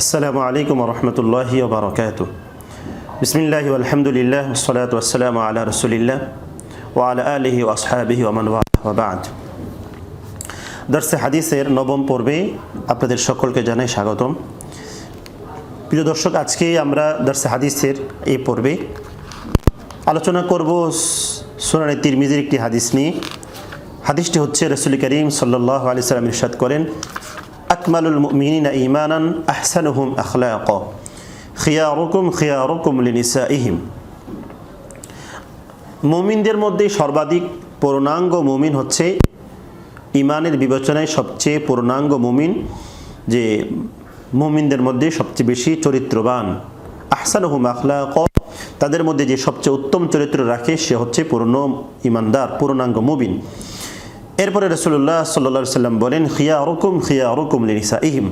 আসসালামু আলাইকুম রহমতুল্লাহি বারকাত বিসমিল্লাহ আলহামদুলিল্লাহ সালাত ওয়াসালাম আল্লাহ রসুলিল্লাহ ওয়া আলহি ওয়াসহাবিহি ওমান ওয়াবাদ দর্শে হাদিসের নবম পর্বে আপনাদের সকলকে জানাই স্বাগতম। প্রিয় দর্শক আজকে আমরা দর্শে হাদিসের এই পর্বে আলোচনা করব সোনানে তিরমিজির একটি হাদিস নিয়ে। হাদিসটি হচ্ছে রসুল করিম সাল্লাহ আলি সাল্লাম ইরশাদ করেন আকমালুল মুমিনিনা ইমানান আহসানুহুম আখলাক খিয়ারুকুম খিয়ারুকুম লিনিসাইহিম মুমিনদের মধ্যে সর্বাধিক পূর্ণাঙ্গ মুমিন হচ্ছে ইমানের বিবেচনায় সবচেয়ে পূর্ণাঙ্গ মুমিন, যে মুমিনদের মধ্যে সবচেয়ে বেশি চরিত্রবান। আহসানুহুম আখলাক, তাদের মধ্যে যে সবচেয়ে উত্তম চরিত্র রাখে সে হচ্ছে পূর্ণ ইমানদার, পূর্ণাঙ্গ মুবিন এরপরে রসুল্লাহ সাল্লা সাল্লাম বলেন খিয়া রকুম খিয়া রকুম লিনিসা ইহিম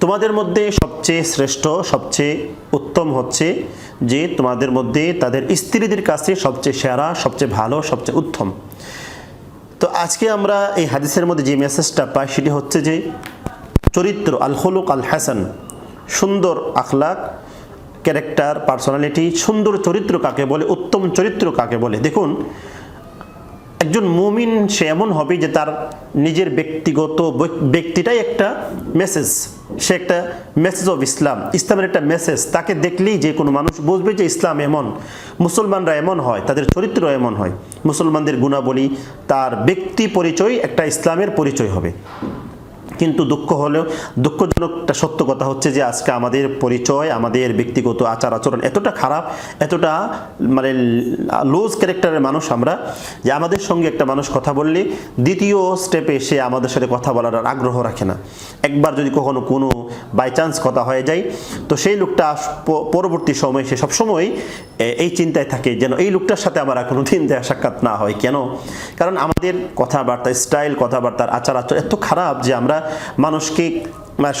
তোমাদের মধ্যে সবচেয়ে শ্রেষ্ঠ, সবচেয়ে উত্তম হচ্ছে যে তোমাদের মধ্যে তাদের স্ত্রীদের কাছে সবচেয়ে সেরা, সবচেয়ে ভালো, সবচেয়ে উত্তম। তো আজকে আমরা এই হাদিসের মধ্যে যে মেসেজটা পাই সেটি হচ্ছে যে, চরিত্র আল হলুক আল হাসান সুন্দর আখলাক ক্যারেক্টার পার্সোনালিটি সুন্দর চরিত্র কাকে বলে, উত্তম চরিত্র কাকে বলে? দেখুন একজন মুমিন, সে এমন হবে যে তার নিজের ব্যক্তিগত ব্যক্তিটাই একটা মেসেজ সে একটা মেসেজ অফ ইসলাম ইসলামের একটা মেসেজ তাকে দেখলেই যে কোনো মানুষ বুঝবে যে ইসলাম এমন, মুসলমানরা এমন হয়, তাদের চরিত্র এমন হয়, মুসলমানদের গুণাবলী, তার ব্যক্তি পরিচয় একটা ইসলামের পরিচয় হবে। কিন্তু দুঃখ হলেও, দুঃখজনক একটা সত্য কথা হচ্ছে যে আজকে আমাদের পরিচয়, আমাদের ব্যক্তিগত আচার আচরণ এতটা খারাপ, এতটা মানে লোজ ক্যারেক্টারের মানুষ আমরা যে আমাদের সঙ্গে একটা মানুষ কথা বললে দ্বিতীয় স্টেপে সে আমাদের সাথে কথা বলার আর আগ্রহ রাখে না। একবার যদি কখনো কোনো বাই চান্স কথা হয়ে যায়, তো সেই লোকটা পরবর্তী সময় সে সবসময় এই চিন্তায় থাকে যেন এই লোকটার সাথে আমার কোনো দিন সাক্ষাৎ না হয়। কেন? কারণ আমাদের কথাবার্তা স্টাইল কথাবার্তার আচার আচরণ এত খারাপ যে আমরা মানুষকে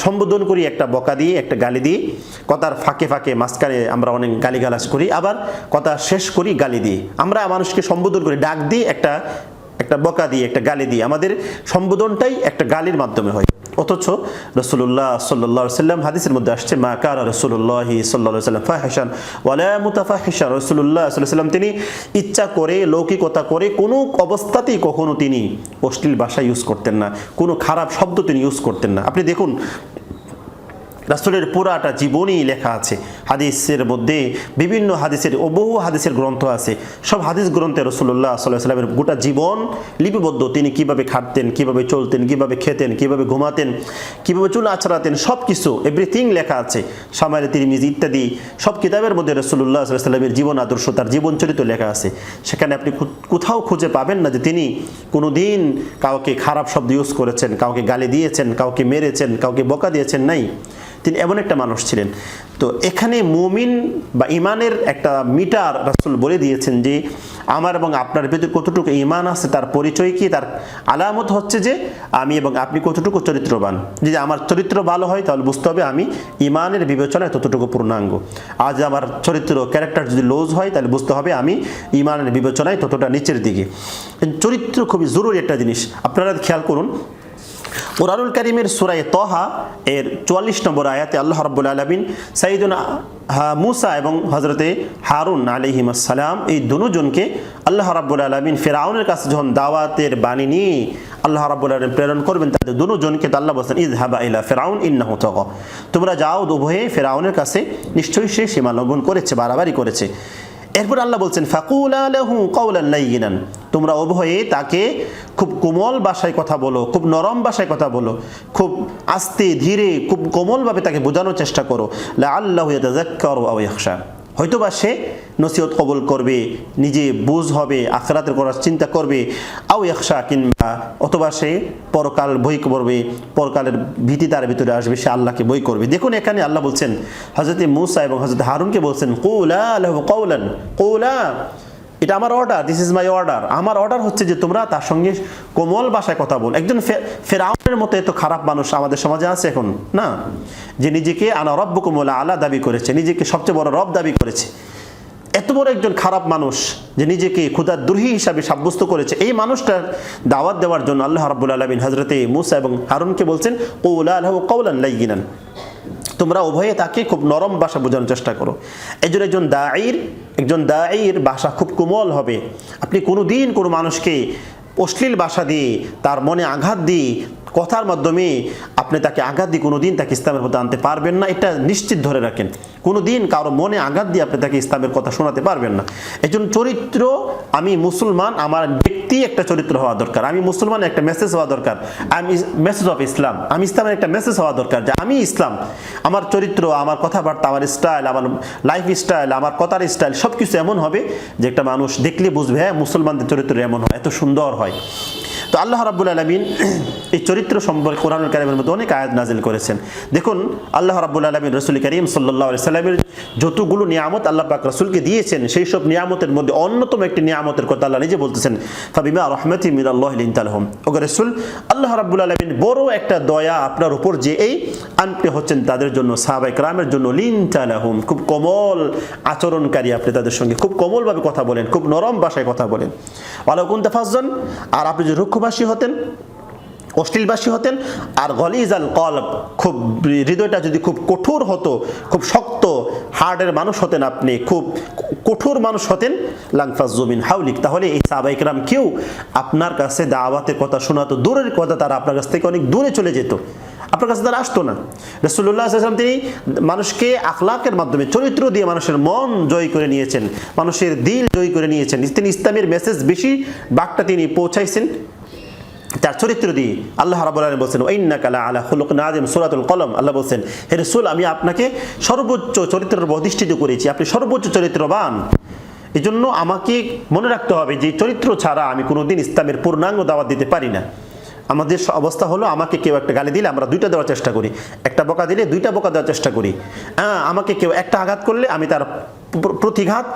সম্বোধন করি একটা বকা দিয়ে, একটা গালি দিয়ে, কথার ফাঁকে ফাঁকে মাঝখানে আমরা অনেক গালিগালাজ করি, আবার কথা শেষ করি গালি দিয়ে। আমরা মানুষকে সম্বোধন করি, ডাক দিয়ে একটা একটা বকা দিয়ে, একটা গালি দিয়ে। আমাদের সম্বোধনটাই একটা গালির মাধ্যমে হয়। অথচ রসুল্লাহ সাল্লাহ সাল্লাম হাদিসের মধ্যে আসছে, মা কারা রসুল্লাহি সাল্লাহ সাল্লাম ফাহেসান ওয়ালা মুতাফাহিসা রসুল্লাহ সাল্লাম তিনি ইচ্ছা করে, লৌকিকতা করে কোনো অবস্থাতেই কখনো তিনি অশ্লীল ভাষা ইউজ করতেন না, কোনো খারাপ শব্দ তিনি ইউজ করতেন না। আপনি দেখুন রাসুলের পুরাটা জীবনই লেখা আছে। হাদিসের মধ্যে বিভিন্ন হাদিসের বহু হাদিসের গ্রন্থ আছে। সব হাদিস গ্রন্থে রসুল্লাহ সাল্লাহ সাল্লামের গোটা জীবন লিপিবদ্ধ। তিনি কীভাবে খাটতেন, কীভাবে চলতেন, কীভাবে খেতেন, কীভাবে ঘুমাতেন, কীভাবে চুল আছড়াতেন সব কিছু এভরিথিং লেখা আছে। সামারে তিরমিজ ইত্যাদি, সব কিতাবের মধ্যে রসুল্লাহ সাল্লাহ সাল্লামের জীবন আদর্শ, তার জীবন চরিত্র লেখা আছে। সেখানে আপনি কোথাও খুঁজে পাবেন না যে তিনি কোনো দিন কাউকে খারাপ শব্দ ইউজ করেছেন, কাউকে গালি দিয়েছেন, কাউকে মেরেছেন, কাউকে বকা দিয়েছেন, নাই। তিনি এমন একটা মানুষ ছিলেন। তো এখানে মুমিন বা ইমানের একটা মিটার রাসুল বলে দিয়েছেন যে, আমার এবং আপনার ভেতরে কতটুকু ইমান আছে তার পরিচয় কি? তার আলামত হচ্ছে যে, আমি এবং আপনি কতটুকু চরিত্রবান। যদি আমার চরিত্র ভালো হয়, তাহলে বুঝতে হবে আমি ইমানের বিবেচনায় ততটুকু পূর্ণাঙ্গ। আজ আমার চরিত্র ক্যারেক্টার যদি লোজ হয়, তাহলে বুঝতে হবে আমি ইমানের বিবেচনায় ততটা নিচের দিকে। চরিত্র খুবই জরুরি একটা জিনিস। আপনারা খেয়াল করুন কোরআনুল করিমের সুরায় তহা এর চুয়াল্লিশ নম্বর আয়াতে আল্লাহ রব্বুল আলমিন সাইদুন মুসা এবং হজরতে হারুন আলিহিমাসালাম এই দুজনকে আল্লাহ রাব্বুল আলমিন ফেরাউনের কাছে যখন দাওয়াতের বাণী নিয়ে আল্লাহ রাব্বুল আলমিন প্রেরণ করবেন, তাদের দুজনকে আল্লাহ বলছেন ইদ হাবা ইলা ফেরাউন ইন্নাহ তক তোমরা যাও উভয়ে ফেরাউনের কাছে নিশ্চয়ই সে সীমা লঙ্ঘন করেছে, বাড়াবাড়ি করেছে। এরপর আল্লাহ বলছেন, ফাকুল আলহু কৌলাল্লাইগিনান তোমরা উভয়ে তাকে খুব কোমল ভাষায় কথা বলো, খুব নরম ভাষায় কথা বলো, খুব আস্তে, ধীরে, খুব কোমলভাবে তাকে বোঝানোর চেষ্টা করো। আল্লাহ ইয়াকশা হয়তোবা সে নসিহত কবল করবে, নিজে বুঝ হবে, আখরাতের করার চিন্তা করবে, আও একশা কিংবা অথবা সে পরকাল বই করবে পরকালের ভীতি তার ভিতরে আসবে, সে আল্লাহকে বই করবে। দেখুন এখানে আল্লাহ বলছেন হজরত মুসা এবং হজরত হারুনকে বলছেন, কৌলা আল্লাহ কৌলান কৌলা এটা আমার order this is my order আমার অর্ডার হচ্ছে যে তোমরা তার সঙ্গে কোমল ভাষায় কথা বল। একজন ফেরাউনের মতো এত খারাপ মানুষ আমাদের সমাজে আছে এখন? না। যে নিজেকে আনা রব্ব কোমলা আলা দাবি করেছে, নিজেকে সবচেয়ে বড় রব দাবি করেছে। এত বড় একজন খারাপ মানুষ যে নিজেকে ক্ষুদার দ্রোহী হিসাবে সাব্যস্ত করেছে। এই মানুষটার দাওয়াত দেওয়ার জন্য আল্লাহ রাব্বুল আলমিন হজরতে মুসা এবং হারুনকে বলছেন, কৌলা আল্লাহ কৌলান লাইগিনান। তোমরা উভয়ে তাকে খুব নরম ভাষা বোঝানোর চেষ্টা করো। একজন একজন দায়ের একজন দায়ের ভাষা খুব কোমল হবে। আপনি কোনো দিন কোনো মানুষকে অশ্লীল ভাষা দিয়ে, তার মনে আঘাত দিয়ে কথার মাধ্যমে আপনি তাকে আঘাত দিয়ে কোনো দিন তাকে ইসলামের মধ্যে আনতে পারবেন না, এটা নিশ্চিত ধরে রাখেন। কোনো দিন কারও মনে আঘাত দিয়ে আপনি তাকে ইসলামের কথা শোনাতে পারবেন না। একজন চরিত্র, আমি মুসলমান, আমার ব্যক্তি একটা চরিত্র হওয়া দরকার। আমি মুসলমান একটা মেসেজ হওয়া দরকার। আমি মেসেজ অফ ইসলাম আমি ইসলামের একটা মেসেজ হওয়া দরকার যে আমি ইসলাম। আমার চরিত্র, আমার কথাবার্তা, আমার স্টাইল আমার লাইফ স্টাইল আমার কথার স্টাইল সব কিছু এমন হবে যে একটা মানুষ দেখলে বুঝবে হ্যাঁ মুসলমানদের চরিত্র এমন হয়, এত সুন্দর হয়। তো আল্লাহ রাব্বুল আলমিন এই চরিত্র সম্পর্কে কোরআন কারিমের মধ্যে অনেক আয়াত নাজিল করেছেন। দেখুন, আল্লাহ রাব্বুল আলমিন রসুল করিম সাল্লাহ সাল্লামের যতগুলো নিয়ামত আল্লাহ পাক রসুলকে দিয়েছেন, সেই সব নিয়ামতের মধ্যে অন্যতম একটি নিয়ামতের কথা আল্লাহ নিজে বলতেছেন, ফাবিমা রহমতি মিরাল্লাহ তালহম ওকে রসুল, আল্লাহ রাব্বুল আলমিন বড় একটা দয়া আপনার উপর যে এই আনতে হচ্ছেন তাদের জন্য সাহাবাই ক্রামের জন্য লিন তালাহুম খুব কোমল আচরণকারী আপনি তাদের সঙ্গে, খুব কোমলভাবে কথা বলেন, খুব নরম ভাষায় কথা বলেন। আলাকুন তাফাজন আর আপনি যে রুক্ষবাসী হতেন, অশ্লীলবাসী হতেন, আর গলিজ আল কলব খুব হৃদয়টা যদি খুব কঠোর হতো, খুব শক্ত, হার্ডের মানুষ হতেন আপনি, খুব কঠোর মানুষ হতেন লাংফাজ জমিন হাউলিক। তাহলে এই সাবাইকরাম কেউ আপনার কাছে দাওয়াতের কথা শোনাতো, দূরের কথা তারা আপনার কাছ থেকে অনেক দূরে চলে যেত। আপনার কাছে তারা আসতো না। রসুল্লাহ আসলাম তিনি মানুষকে আখলাকের মাধ্যমে, চরিত্র দিয়ে মানুষের মন জয় করে নিয়েছেন, মানুষের দিল জয় করে নিয়েছেন। তিনি ইসলামের মেসেজ বেশি বাকটা তিনি পৌঁছাইছেন। তার চরিত্র দিয়ে আল্লাহ রাবুল আলম বলছেন ওইন্না কালা আলা হুলুক নাজিম সুরাতুল কলম। আল্লাহ বলছেন, হে রসুল, আমি আপনাকে সর্বোচ্চ চরিত্রের অধিষ্ঠিত করেছি। আপনি সর্বোচ্চ চরিত্রবান। এই জন্য আমাকে মনে রাখতে হবে যে, চরিত্র ছাড়া আমি কোনোদিন ইসলামের পূর্ণাঙ্গ দাওয়াত দিতে পারি না। আমাদের অবস্থা হলো, আমাকে কেউ একটা গালি দিলে আমরা দুইটা দেওয়ার চেষ্টা করি। একটা বোকা দিলে দুইটা বোকা দেওয়ার চেষ্টা করি। হ্যাঁ আমাকে কেউ একটা আঘাত করলে আমি তার প্রতিঘাত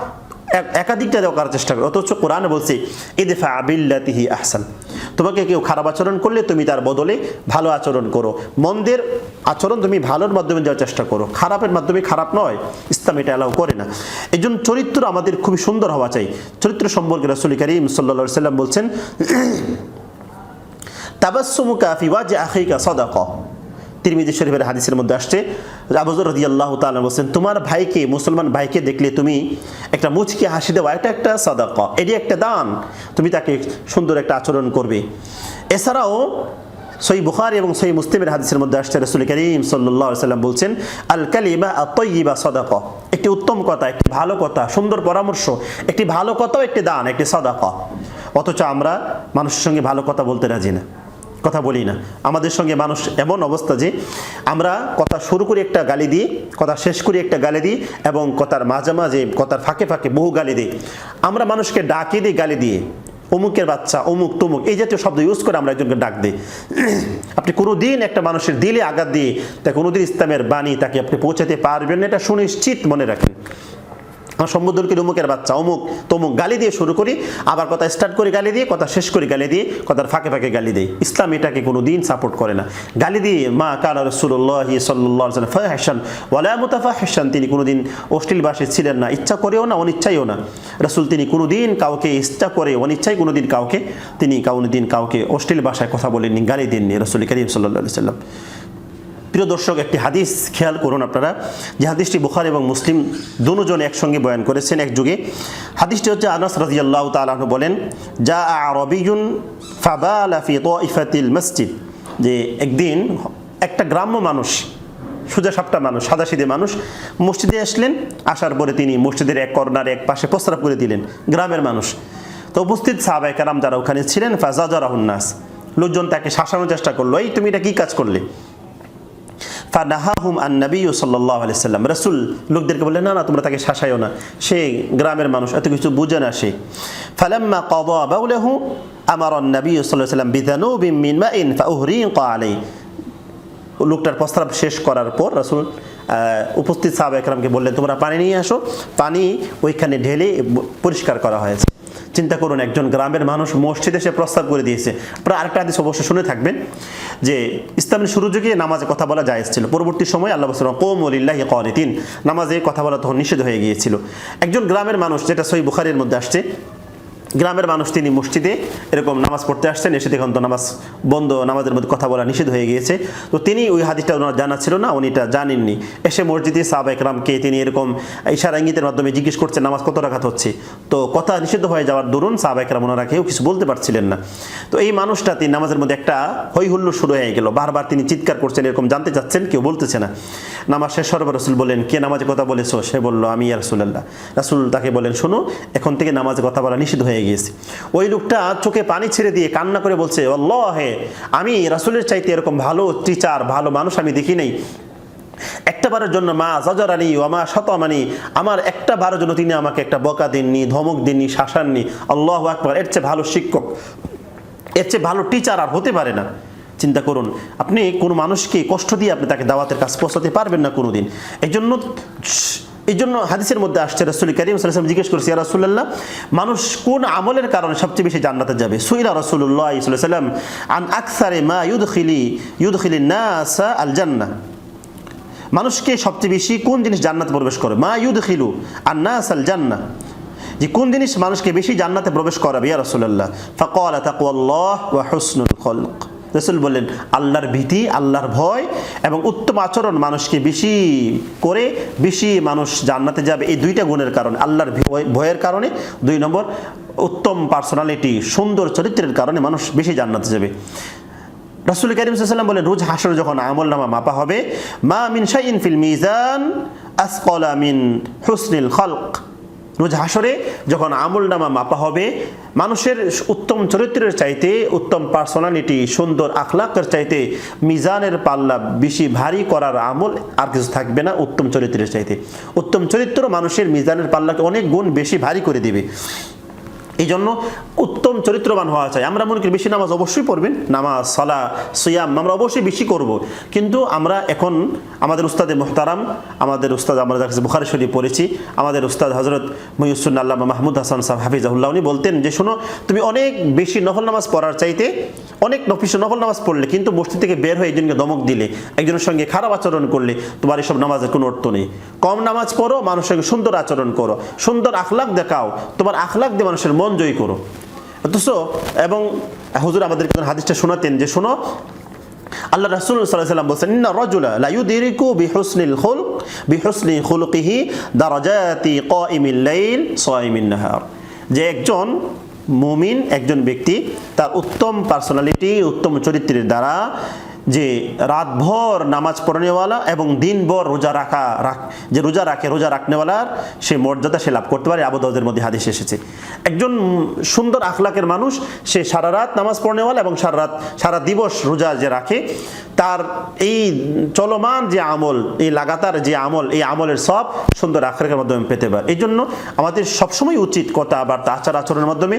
এক- একাধিকটা দেওয়ার চেষ্টা করি। অথচ কোরআনে বলছে, ইদেফা আবিল্লাতিহি আহসান। তোমাকে কেউ খারাপ আচরণ করলে তুমি তার বদলে ভালো আচরণ করো। মন্দের আচরণ তুমি ভালোর মাধ্যমে দেওয়ার চেষ্টা করো। খারাপের মাধ্যমে খারাপ নয়, ইসলাম এটা অ্যালাউ করে না। এই জন্য চরিত্র আমাদের খুবই সুন্দর হওয়া চাই। চরিত্র সম্পর্কে রসুল করিম সাল্লা সাল্লাম বলছেন তাবাসুমুকা ফিওয়াজ আখিকা সাদাকা। তিরমিজি শরীফের হাদিসের মধ্যে আসছে আবুজর রদি আল্লাহ তাআলা বলছেন, তোমার ভাইকে, মুসলমান ভাইকে দেখলে তুমি একটা মুচকি হাসি দেওয়া, এটা একটা সাদাকা, এটি একটা দান, তুমি তাকে সুন্দর একটা আচরণ করবে। এছাড়াও সই বুখারি এবং সই মুসলিমের হাদিসের মধ্যে আসছে, রসুল করিম সাল্লাহ সাল্লাম বলছেন আল কালিমা আতইবা সদাকা একটি উত্তম কথা, একটি ভালো কথা, সুন্দর পরামর্শ, একটি ভালো কথাও একটি দান, একটি সদাকা। অথচ আমরা মানুষের সঙ্গে ভালো কথা বলতে রাজি না। কথা বলি না। আমাদের সঙ্গে মানুষ এমন অবস্থা যে আমরা কথা শুরু করি একটা গালি দিই কথা শেষ করি একটা গালি দিই এবং কথার মাঝে মাঝে কথার ফাঁকে ফাঁকে বহু গালি দিই। আমরা মানুষকে ডাকে দিই গালি দিয়ে। অমুকের বাচ্চা, অমুক তমুক, এই জাতীয় শব্দ ইউজ করে আমরা একজনকে ডাক দিই। আপনি কোনো দিন একটা মানুষের দিলে আঘাত দিয়ে, তা কোনোদিন ইসলামের বাণী তাকে আপনি পৌঁছাতে পারবেন এটা সুনিশ্চিত মনে রাখেন। সম্বোধনকে অমুকের বাচ্চা? অমুক, তমুক গালি দিয়ে শুরু করি, আবার কথা স্টার্ট করি গালি দিয়ে, কথা শেষ করে গালি দিয়ে, কথার ফাঁকে ফাঁকে গালি দিই। ইসলাম এটাকে কোনো দিন সাপোর্ট করে না। গালি দিয়ে, মা কালা রসুল্লাহ সাল্লাহ ফাহসান ওয়ালা মুতাফা হাসান তিনি কোনোদিন অশ্লীল ভাষী ছিলেন না। ইচ্ছা করেও না অনিচ্ছাইও না। রসুল তিনি কোনোদিন কাউকে ইচ্ছা করে, অনিচ্ছায় কোনোদিন কাউকে, তিনি কোনো দিন কাউকে অশ্লীল ভাষায় কথা বলেননি, গালি দেননি রসুল করিম সাল্লাহ সাল্লাম প্রিয় দর্শক, একটি হাদিস খেয়াল করুন আপনারা। যে হাদিসটি বুখার এবং মুসলিম দুজন একসঙ্গে বয়ান করেছেন এক যুগে। হাদিসটি হচ্ছে আনাস রাজিয়াল্লাহ তালাহ বলেন যা আরবিজুন ফাবালা ফি ইফাতিল মসজিদ। যে একদিন একটা গ্রাম্য মানুষ, সোজা সাপটা মানুষ, সাদা সিধে মানুষ মসজিদে আসলেন। আসার পরে তিনি মসজিদের এক কর্নারে এক পাশে প্রস্রাব করে দিলেন, গ্রামের মানুষ। তো উপস্থিত সাহাবাই কারাম যারা ওখানে ছিলেন ফাজাজারাহুন্নাস লোকজন তাকে শাসানোর চেষ্টা করল, এই তুমি এটা কী কাজ করলে? ফানাহাহুম আন নবী সাল্লাহ আলাইসাল্লাম রসুল লোকদেরকে বললেন, না না, তোমরা তাকে শাসাইও না। সে গ্রামের মানুষ, এত কিছু বুঝে না সে। ফালাম্মা কদা বাউলাহু আমার নবী সাল্লাহ সাল্লাম বিধানু বিমিন মা ইন ফাউহরিন আলাই লোকটার প্রস্তাব শেষ করার পর রসুল উপস্থিত সাহাবা একরামকে বললেন, তোমরা পানি নিয়ে আসো। পানি ওইখানে ঢেলে পরিষ্কার করা হয়েছে। চিন্তা করুন, একজন গ্রামের মানুষ মসজিদে সে প্রস্তাব করে দিয়েছে। প্রায় আরেকটা আদেশ অবশ্যই শুনে থাকবেন, যে ইসলামের শুরু যুগে নামাজে কথা বলা যায় ছিল। পরবর্তী সময় আল্লাহ বসলাম কোম উলিল্লাহ তিন নামাজে কথা বলা তখন নিষেধ হয়ে গিয়েছিল। একজন গ্রামের মানুষ, যেটা সই বুখারের মধ্যে আসছে গ্রামের মানুষ তিনি মসজিদে এরকম নামাজ পড়তে আসছেন, এসে দেখুন তো নামাজ বন্ধ, নামাজের মধ্যে কথা বলা নিষেধ হয়ে গিয়েছে। তো তিনি ওই হাদিসটা ওনার জানা ছিল না, উনি এটা জানেননি। এসে মসজিদে সাহাবা একরামকে তিনি এরকম ইশারা ইঙ্গিতের মাধ্যমে জিজ্ঞেস করছেন, নামাজ কত রাখাত হচ্ছে? তো কথা নিষিদ্ধ হয়ে যাওয়ার দরুন সাহাবা একরাম ওনারা কেউ কিছু বলতে পারছিলেন না। তো এই মানুষটা তিনি নামাজের মধ্যে একটা হই হুল্লো শুরু হয়ে গেল। বারবার তিনি চিৎকার করছেন, এরকম জানতে চাচ্ছেন, কেউ বলতেছে না। নামাজ শেষ পর রসুল বলেন কে নামাজে কথা বলেছ? সে বলল, আমি ইয়া রসুল্লাহ রাসুল তাকে বলেন শোনো, এখন থেকে নামাজে কথা বলা নিষিদ্ধ হয়ে গিয়েছে। ওই লোকটা চোখে পানি ছেড়ে দিয়ে কান্না করে বলছে অল্লাহ হে আমি রাসুলের চাইতে এরকম ভালো টিচার, ভালো মানুষ আমি দেখি নেই। একটা বারের জন্য মা জজরানি ওমা শতমানি, আমার একটা বারের জন্য তিনি আমাকে একটা বকা দেননি, ধমক দেননি, শাসাননি। আল্লাহ আকবর, এর চেয়ে ভালো শিক্ষক, এর চেয়ে ভালো টিচার আর হতে পারে না। চিন্তা করুন, আপনি কোনো মানুষকে কষ্ট দিয়ে আপনি তাকে দাওয়াতের কাজ পৌঁছাতে পারবেন না কোনো দিন এই জন্য এই জন্য হাদিসের মধ্যে আসছে রসুল করিম সাল্লাম জিজ্ঞেস করছি রাসূলুল্লাহ, মানুষ কোন আমলের কারণে সবচেয়ে বেশি জান্নাতে যাবে? সুইলা রসুল্লাহ সাল্লাম আন আকসারে মা ইউদখিলি ইউদখিলি নাসা আল জান্না মানুষকে সবচেয়ে বেশি কোন জিনিস জান্নাতে প্রবেশ করে? মা ইউদখিলু আর নাস আল জান্না যে কোন জিনিস মানুষকে বেশি জান্নাতে প্রবেশ করাবে, ইয়া রাসূলুল্লাহ। ফাকালা তাকওয়াল্লাহ ওয়া হুসনুল খলক। রসুল বললেন, আল্লাহর ভীতি, আল্লাহর ভয় এবং উত্তম আচরণ মানুষকে বেশি করে বেশি মানুষ জান্নাতে যাবে। এই দুইটা গুণের কারণে, আল্লাহর ভয়- ভয়ের কারণে। দুই নম্বর, উত্তম পার্সোনালিটি সুন্দর চরিত্রের কারণে মানুষ বেশি জান্নাতে যাবে। রাসুল করিম সাল্লাম বলেন, রোজ হাসর যখন আমল নামা মাপা হবে, মা মিন শাইন ফিল মিজান আসকলা মিন হুসনিল খলক। রোজ হাসরে যখন আমল নামা মাপা হবে, মানুষের উত্তম চরিত্রের চাইতে উত্তম পার্সোনালিটি সুন্দর আখলাকের চাইতে মিজানের পাল্লা বেশি ভারী করার আমল আর কিছু থাকবে না উত্তম চরিত্রের চাইতে। উত্তম চরিত্র মানুষের মিজানের পাল্লাকে অনেক গুণ বেশি ভারী করে দেবে। এই জন্য উত্তম চরিত্রবান হওয়া চাই। আমরা মনে করি বেশি নামাজ অবশ্যই পড়বেন, নামাজ, সালা, সিয়াম আমরা অবশ্যই বেশি করব। কিন্তু আমরা এখন আমাদের উস্তাদে মোহতারাম, আমাদের উস্তাদ আমরা যার কাছে বুখারি শরীফ পড়েছি, আমাদের উস্তাদ হজরত মহিউসুন আল্লাহ মাহমুদ হাসান সাহেব, হাফিজাহুল্লাহ, উনি বলতেন যে, শোনো, তুমি অনেক বেশি নফল নামাজ পড়ার চাইতে অনেক নফিস নফল নামাজ পড়লে কিন্তু মসজিদ থেকে বের হয়ে একজনকে দমক দিলে, একজনের সঙ্গে খারাপ আচরণ করলে তোমার এসব নামাজের কোনো অর্থ নেই। কম নামাজ পড়ো, মানুষের সঙ্গে সুন্দর আচরণ করো, সুন্দর আখলাক দেখাও, তোমার আখলাক দিয়ে মানুষের মন জয়ী করো। অথচ, এবং হুজুর আমাদেরকে হাদিসটা শোনাতেন যে, শোনো, আল্লাহ রাসূল ওয়াসাল্লাম বলেন ইন্না রাজুলা লা ইউদরিকু বিহুসনিল খুলক বিহুসনি খুলুকিহি দারাজাতি কাইমিল লাইল সাইমিন নাহার। যে একজন মুমিন, একজন ব্যক্তি, তার উত্তম পার্সোনালিটি উত্তম চরিত্রের দ্বারা যে রাতভর নামাজ পড়নেওয়ালা এবং দিনভর রোজা রাখা, রাখ, যে রোজা রাখে, রোজা রাখনেওয়ালার সে মর্যাদা সে লাভ করতে পারে আবুদাউদের মধ্যে হাদিস এসেছে। একজন সুন্দর আখলাকের মানুষ, সে সারা রাত নামাজ পড়নেওয়ালা এবং সারা রাত, সারা দিবস রোজা যে রাখে, তার এই চলমান যে আমল, এই লাগাতার যে আমল, এই আমলের সব সুন্দর আখলাকের মাধ্যমে পেতে পারে। এই জন্য আমাদের সবসময় উচিত কথাবার্তা আচার আচরণের মাধ্যমে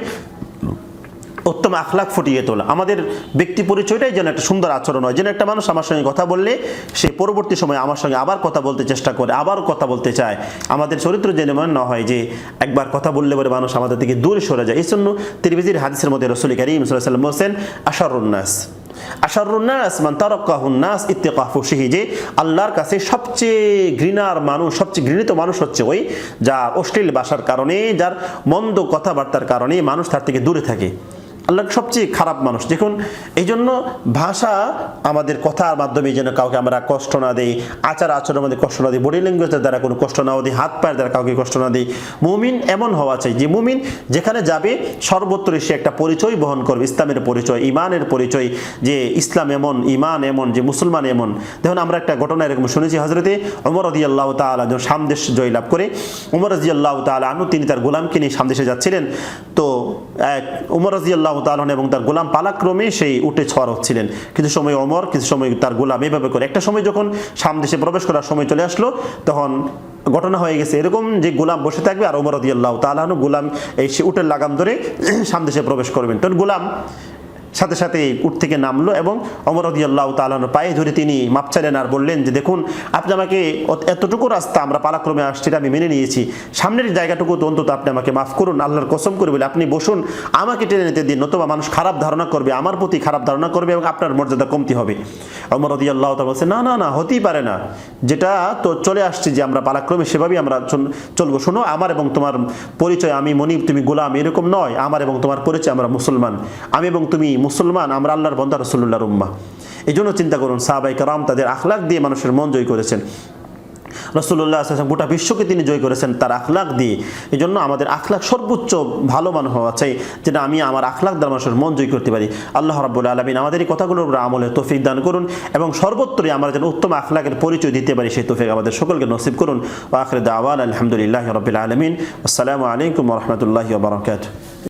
উত্তম আখলাক ফুটিয়ে তোলা। আমাদের ব্যক্তি পরিচয়টাই যেন একটা সুন্দর আচরণ হয়। যেন একটা মানুষ আমার সঙ্গে কথা বললে, সে পরবর্তী সময় আমার সঙ্গে আবার কথা বলতে চেষ্টা করে, আবার কথা বলতে চায়। আমাদের চরিত্র যেন না হয় যে, একবার কথা বললে পরে মানুষ আমাদের থেকে দূরে সরে যায়। এই জন্য তিরমিজির হাদিসের মধ্যে রসুল করিম সাল্লাম বলছেন আশারুন্নাস আশারুন্নাস মান তারাক্কাহুন্নাস ইত্তিকা ফুশিহি যে আল্লাহর কাছে সবচেয়ে ঘৃণার মানুষ, সবচেয়ে ঘৃণিত মানুষ হচ্ছে ওই যার অশ্লীল ভাষার কারণে, যার মন্দ কথাবার্তার কারণে মানুষ তার থেকে দূরে থাকে। আল্লাহ সবচেয়ে খারাপ মানুষ। দেখুন এই জন্য ভাষা আমাদের কথার মাধ্যমে যেন কাউকে আমরা কষ্ট না দিই, আচার আচরণের মধ্যে কষ্ট না দিই বডি ল্যাঙ্গুয়েজের দ্বারা কোনো কষ্ট না দিই, হাত পায়ের দ্বারা কাউকে কষ্ট না দিই। মুমিন এমন হওয়া চাই যে মুমিন যেখানে যাবে সর্বত্রই সে একটা পরিচয় বহন করবে, ইসলামের পরিচয় ইমানের পরিচয়, যে ইসলাম এমন ইমান এমন, যে মুসলমান এমন। দেখুন, আমরা একটা ঘটনা এরকম শুনেছি হজরতে ওমর রদি আল্লাহ তালা যখন সামদেশ জয়লাভ করে। উমর রাজি আল্লাহ তালা আনু তিনি তার গোলামকে নিয়ে সামদেশে যাচ্ছিলেন। তো উমর রাজি আল্লাহ তালন এবং তার গোলাম পালাক্রমে সেই উঠে ছোয়ার হচ্ছিলেন কিছু সময় অমর কিছু সময় তার গোলাম, এভাবে করে। একটা সময় যখন সামদেশে প্রবেশ করার সময় চলে আসলো, তখন ঘটনা হয়ে গেছে এরকম যে গোলাম বসে থাকবে আর ওমর রদি আল্লাহ তালানু গোলাম এই সে উটের লাগাম ধরে সামদেশে প্রবেশ করবেন। তখন গোলাম সাথে সাথে উঠ থেকে নামলো এবং অমর আল্লাহ তালানোর পায়ে ধরে তিনি মাপ চাইলেন আর বললেন যে, দেখুন, আপনি আমাকে এতটুকু রাস্তা আমরা পালাক্রমে আসছি আমি মেনে নিয়েছি। সামনের জায়গাটুকু তো অন্তত আপনি আমাকে মাফ করুন, আল্লাহর কসম করে বলে, আপনি বসুন, আমাকে টেনে নিতে দিন, নতুবা মানুষ খারাপ ধারণা করবে, আমার প্রতি খারাপ ধারণা করবে এবং আপনার মর্যাদা কমতি হবে। অমর আল্লাহ তালা বলছে, না না না, হতেই পারে না। যেটা তো চলে আসছে যে, আমরা পালাক্রমে সেভাবেই আমরা চলবো। শোনো, আমার এবং তোমার পরিচয় আমি মনিব, তুমি গোলাম, এরকম নয়। আমার এবং তোমার পরিচয় আমরা মুসলমান। আমি এবং তুমি মুসলমান, আমরা আল্লাহর বন্দা রসুল্লাহর উম্মা। এই জন্য চিন্তা করুন সাহাবাই কারাম তাদের আখলাক দিয়ে মানুষের মন জয় করেছেন। রসুল্লাহ গোটা বিশ্বকে তিনি জয় করেছেন তার আখলাক দিয়ে। এই জন্য আমাদের আখলাক সর্বোচ্চ ভালো মান হওয়া চাই যেটা আমি আমার আখলাক দ্বারা মানুষের মন জয় করতে পারি। আল্লাহ রাব্বুল আলমিন আমাদের এই কথাগুলোর উপর আমলে তৌফিক দান করুন এবং সর্বত্রই আমরা যেন উত্তম আখলাকের পরিচয় দিতে পারি, সেই তৌফিক আমাদের সকলকে নসিব করুন। আখরে দাওয়াল আলহামদুলিল্লাহ রবিল আলমিন। আসসালামু আলাইকুম রহমতুল্লাহ বারকাত